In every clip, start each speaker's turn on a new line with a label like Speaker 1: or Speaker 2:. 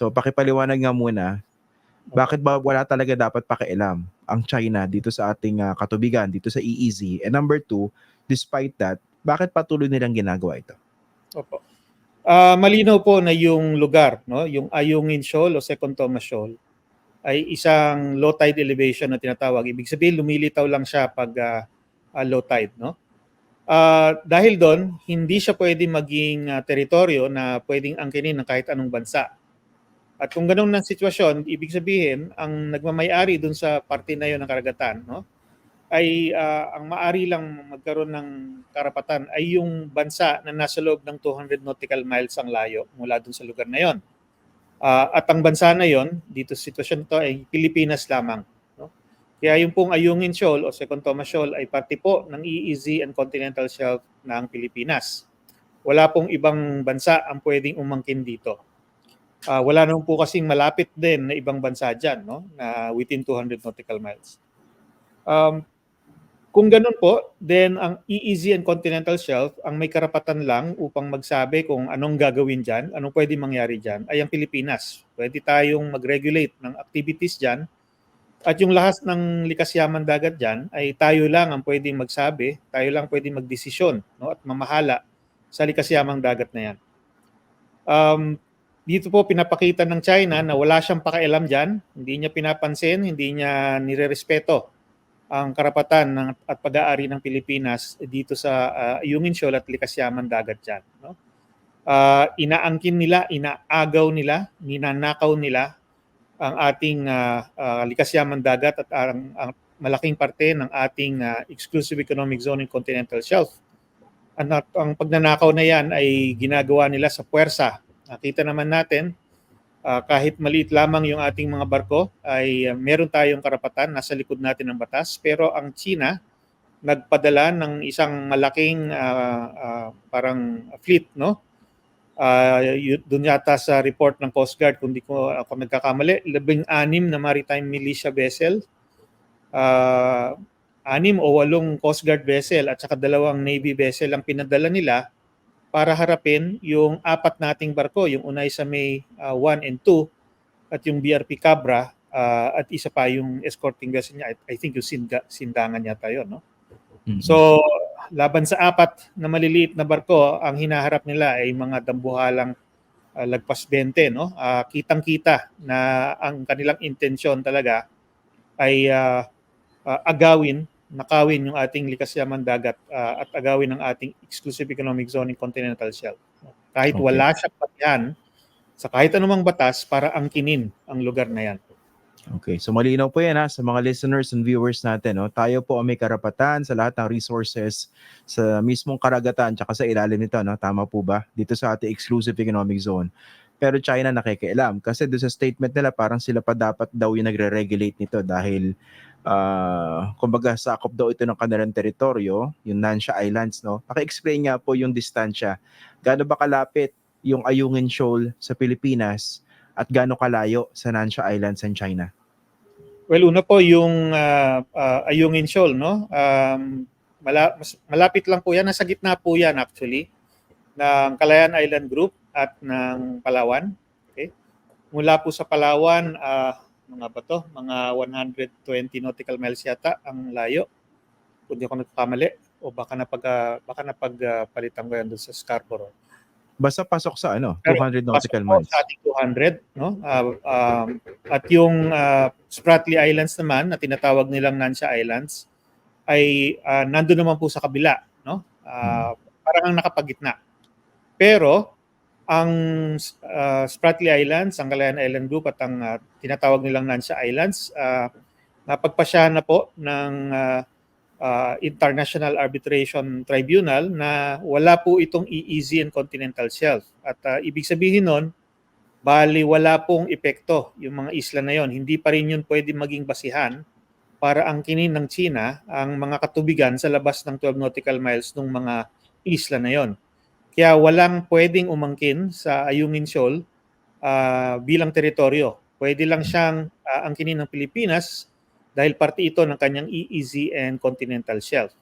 Speaker 1: So pakipaliwanag nga muna, bakit ba wala talaga dapat pakialam ang China dito sa ating ah, katubigan, dito sa EEZ? And number two, despite that, bakit patuloy nilang ginagawa ito?
Speaker 2: Opo. Ah, malinaw po na yung lugar, no, yung Ayungin Shoal o Second Thomas Shoal ay isang low tide elevation na tinatawag. Ibig sabihin lumilitaw lang siya pag ah, ah, low tide, no? Ah, dahil doon, hindi siya pwedeng maging ah, teritoryo na pwedeng angkinin ng kahit anong bansa. At kung ganun ang sitwasyon, ibig sabihin, ang nagmamayari doon sa parte na yun ng karagatan, no? ay ah, ang maari lang magkaroon ng karapatan ay yung bansa na nasa loob ng 200 nautical miles ang layo mula dun sa lugar na yon. Ah, at ang bansa na yon dito sa sitwasyon to ay Pilipinas lamang. No? Kaya yung pong Ayungin Shoal o Second Thomas Shoal ay parte po ng EEZ and Continental Shelf ng Pilipinas. Wala pong ibang bansa ang pwedeng umangkin dito. Ah, wala naman po kasing malapit din na ibang bansa dyan no? na within 200 nautical miles. Um, kung ganun po, then ang EEZ and Continental Shelf, ang may karapatan lang upang magsabi kung anong gagawin dyan, anong pwede mangyari dyan, ay ang Pilipinas. Pwede tayong mag-regulate ng activities dyan. At yung lahat ng likas yaman dagat dyan, ay tayo lang ang pwedeng magsabi, tayo lang pwedeng magdesisyon no, at mamahala sa likas yamang dagat na yan. Um, dito po pinapakita ng China na wala siyang pakialam dyan, hindi niya pinapansin, hindi niya nirerespeto ang karapatan ng, at pag-aari ng Pilipinas dito sa uh, Ayungin Shoal at Likas Yaman Dagat dyan. No? Uh, inaangkin nila, inaagaw nila, ninanakaw nila ang ating uh, uh, Likas Yaman Dagat at ang, ang malaking parte ng ating uh, Exclusive Economic Zone in Continental Shelf. Ang, ang pagnanakaw na yan ay ginagawa nila sa puwersa. Nakita naman natin uh, kahit maliit lamang yung ating mga barko ay uh, meron tayong karapatan. Nasa likod natin ng batas. Pero ang China nagpadala ng isang malaking uh, uh, parang fleet no? Uh, doon yata sa report ng Coast Guard kung di ko ako nagkakamali labing anim na maritime militia vessel. Uh, anim o walong Coast Guard vessel at saka dalawang Navy vessel ang pinadala nila para harapin yung apat nating barko, yung Unay sa May uh, 1 and 2 at yung BRP Cabra uh, at isa pa yung escorting vessel niya. I, I think yung sinda, sindangan yata yun. No? Mm-hmm. So, laban sa apat na maliliit na barko, ang hinaharap nila ay mga dambuhalang uh, lagpas 20. No? Uh, kitang-kita na ang kanilang intensyon talaga ay uh, uh, agawin nakawin yung ating likas yaman dagat uh, at agawin ng ating exclusive economic zone in continental shelf. Kahit okay. wala siya patihan sa kahit anumang batas para angkinin ang lugar na yan.
Speaker 1: Okay, so malinaw po yan ha sa mga listeners and viewers natin. No? Tayo po ang may karapatan sa lahat ng resources sa mismong karagatan tsaka sa ilalim nito. No? Tama po ba? Dito sa ating exclusive economic zone. Pero China nakikialam kasi doon sa statement nila parang sila pa dapat daw yung nagre-regulate nito dahil uh, kumbaga sakop daw ito ng kanilang teritoryo, yung Nansha Islands, no? Paki-explain nga po yung distansya. Gaano ba kalapit yung Ayungin Shoal sa Pilipinas at gaano kalayo sa Nansha Islands in China?
Speaker 2: Well, una po yung uh, uh, Ayungin Shoal, no? Um, mala- mas, malapit lang po yan, nasa gitna po yan actually ng Calayan Island Group at ng Palawan. Okay? Mula po sa Palawan, uh, mga bato, mga 120 nautical miles yata ang layo. Kung di ako nagkamali o baka na pag uh, baka na pagpalitan uh, ko yan doon sa Scarborough.
Speaker 1: Basta pasok sa ano, 200 Pero, nautical miles.
Speaker 2: Sa ating 200, no? Uh, um, at yung uh, Spratly Islands naman na tinatawag nilang Nansha Islands ay uh, nandoon naman po sa kabila, no? Uh, hmm. Parang ang nakapagitna. Pero ang uh, Spratly Islands, ang Calayan Island Group at ang uh, tinatawag nilang Nansha Islands, uh, napagpasyahan na po ng uh, uh, International Arbitration Tribunal na wala po itong EEZ and Continental Shelf. At uh, ibig sabihin nun, bali wala pong epekto yung mga isla na yon. Hindi pa rin yun pwede maging basihan para angkinin ng China ang mga katubigan sa labas ng 12 nautical miles ng mga isla na yon. Kaya walang pwedeng umangkin sa Ayungin Shoal uh, bilang teritoryo. Pwede lang siyang uh, angkinin ng Pilipinas dahil parte ito ng kanyang EEZ and continental shelf.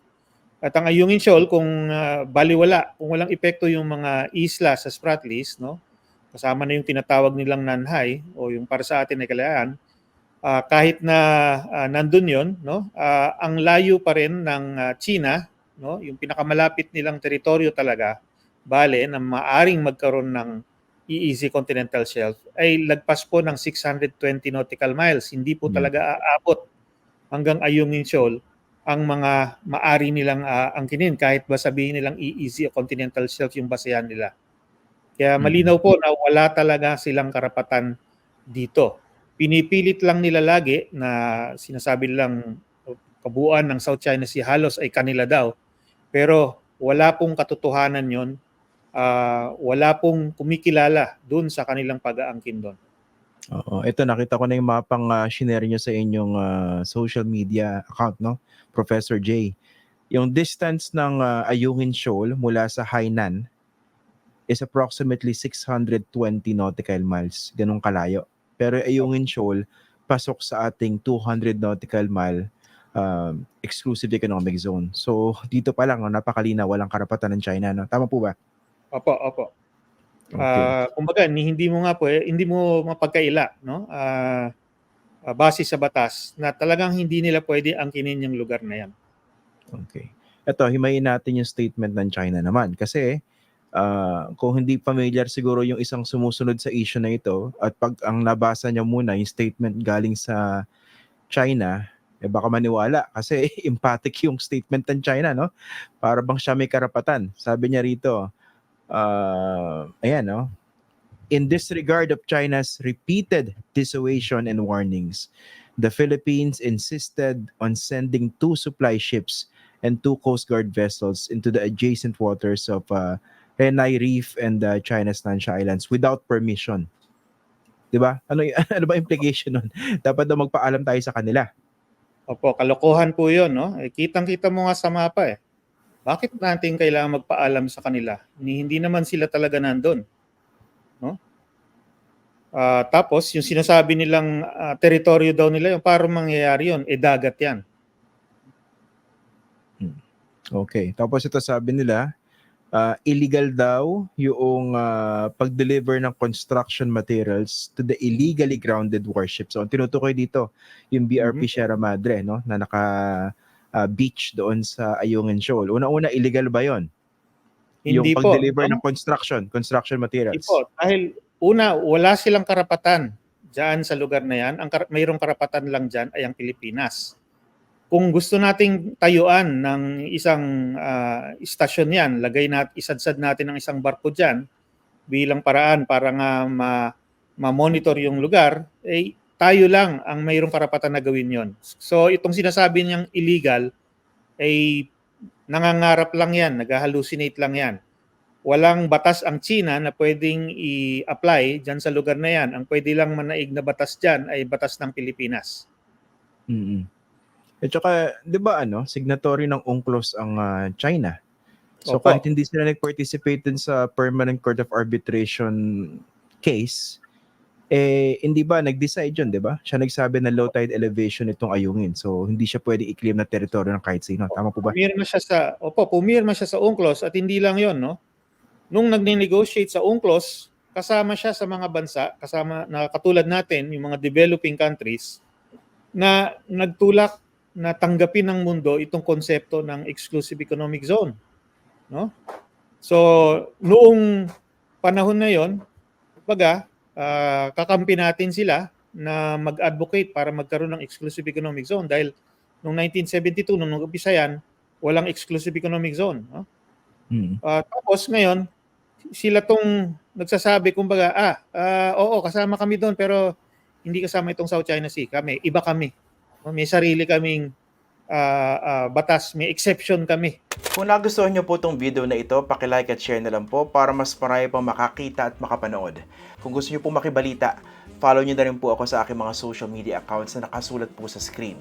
Speaker 2: At ang Ayungin Shoal, kung uh, baliwala, kung walang epekto yung mga isla sa Spratlys, no, kasama na yung tinatawag nilang Nanhai o yung para sa atin ay kalayaan, ah, kahit na ah, nandun yon, no, ah, ang layo pa rin ng ah, China, no, yung pinakamalapit nilang teritoryo talaga, bale na maaring magkaroon ng EEZ continental shelf ay lagpas po ng 620 nautical miles. Hindi po
Speaker 1: Hmm.
Speaker 2: talaga aabot hanggang Ayungin Shoal ang mga maari nilang ah, angkinin kahit ba sabihin nilang EEZ o continental shelf yung basehan nila. Kaya
Speaker 1: Hmm.
Speaker 2: malinaw po na wala talaga silang karapatan dito. Pinipilit lang nila lagi na sinasabi lang kabuuan ng South China Sea halos ay kanila daw. Pero wala pong katotohanan yon. Ah, wala pong kumikilala dun sa kanilang pag-aangkin doon.
Speaker 1: Oo, ito nakita ko na yung mapang uh, shinare nyo sa inyong ah, social media account, no? Professor J. Yung distance ng ah, Ayungin Shoal mula sa Hainan is approximately 620 nautical miles. Ganun kalayo. Pero Ayungin Shoal, pasok sa ating 200 nautical mile um, exclusive economic zone. So, dito pa lang, no, napakalina, walang karapatan ng China. No? Tama po ba?
Speaker 2: Opo, opo.
Speaker 1: Okay.
Speaker 2: Ah, kumbaga, hindi mo nga po eh, hindi mo mapagkaila, no? Ah, ah, base sa batas na talagang hindi nila pwede angkinin yung lugar na yan.
Speaker 1: Okay. Ito, himayin natin yung statement ng China naman. Kasi, ah, kung hindi familiar siguro yung isang sumusunod sa issue na ito, at pag ang nabasa niya muna, yung statement galing sa China, eh baka maniwala kasi emphatic yung statement ng China, no? Para bang siya may karapatan. Sabi niya rito, uh, ayan, no? In disregard of China's repeated dissuasion and warnings, the Philippines insisted on sending two supply ships and two Coast Guard vessels into the adjacent waters of uh, Renai Reef and uh, China's Nansha Islands without permission. 'Di ba? Ano ano ba implication nun? Dapat daw magpaalam tayo sa kanila.
Speaker 2: Opo, kalokohan po yun, no? Eh, kitang-kita mo nga sa mapa eh. Bakit natin kailangan magpaalam sa kanila? Ni hindi naman sila talaga nandun. No? Ah, tapos, yung sinasabi nilang ah, teritoryo daw nila, yung parang mangyayari yun, eh dagat yan.
Speaker 1: Okay. Tapos ito sabi nila, uh, illegal daw yung uh, pag-deliver ng construction materials to the illegally grounded warships. So, tinutukoy dito, yung BRP
Speaker 2: Mhm.
Speaker 1: Sierra Madre, no, na naka uh, beach doon sa Ayungin Shoal. Una-una, illegal ba yon?
Speaker 2: Hindi
Speaker 1: yung
Speaker 2: po.
Speaker 1: pag-deliver
Speaker 2: Ang-
Speaker 1: ng construction, construction
Speaker 2: Hindi
Speaker 1: materials.
Speaker 2: po. Dahil una, wala silang karapatan dyan sa lugar na yan. Ang kar- mayroong karapatan lang dyan ay ang Pilipinas. Kung gusto nating tayuan ng isang ah, istasyon yan, lagay nat isadsad natin ng isang barko dyan bilang paraan para nga ma- ma-monitor yung lugar, eh tayo lang ang mayroong karapatan na gawin yon. So itong sinasabi niyang illegal ay nangangarap lang yan, nag-hallucinate lang yan walang batas ang China na pwedeng i-apply dyan sa lugar na yan. Ang pwede lang manaig na batas dyan ay batas ng Pilipinas.
Speaker 1: mm At saka, di ba ano, signatory ng UNCLOS ang ah, China. So
Speaker 2: Opo.
Speaker 1: kahit hindi sila nag-participate sa Permanent Court of Arbitration case, eh, hindi ba nag-decide yun, di ba? Siya nagsabi na low tide elevation itong ayungin. So, hindi siya pwede i-claim na teritoryo ng kahit sino. Tama po ba?
Speaker 2: Pumirma siya sa, opo, pumirma siya sa UNCLOS at hindi lang yon no? Nung nag-negotiate sa UNCLOS, kasama siya sa mga bansa, kasama na katulad natin, yung mga developing countries, na nagtulak na tanggapin ng mundo itong konsepto ng exclusive economic zone. No? So, noong panahon na yon, baga, ah, kakampi natin sila na mag-advocate para magkaroon ng exclusive economic zone dahil noong 1972, nung nag-umpisa yan, walang exclusive economic zone. No?
Speaker 1: Mm.
Speaker 2: Ah, tapos ngayon, sila tong nagsasabi, kumbaga, ah, ah, oo, kasama kami doon, pero hindi kasama itong South China Sea. Kami, iba kami. May sarili kaming ah, ah, batas, may exception kami.
Speaker 3: Kung nagustuhan nyo po itong video na ito, pakilike at share na lang po para mas marami pang makakita at makapanood. Kung gusto nyo po makibalita, follow nyo na rin po ako sa aking mga social media accounts na nakasulat po sa screen.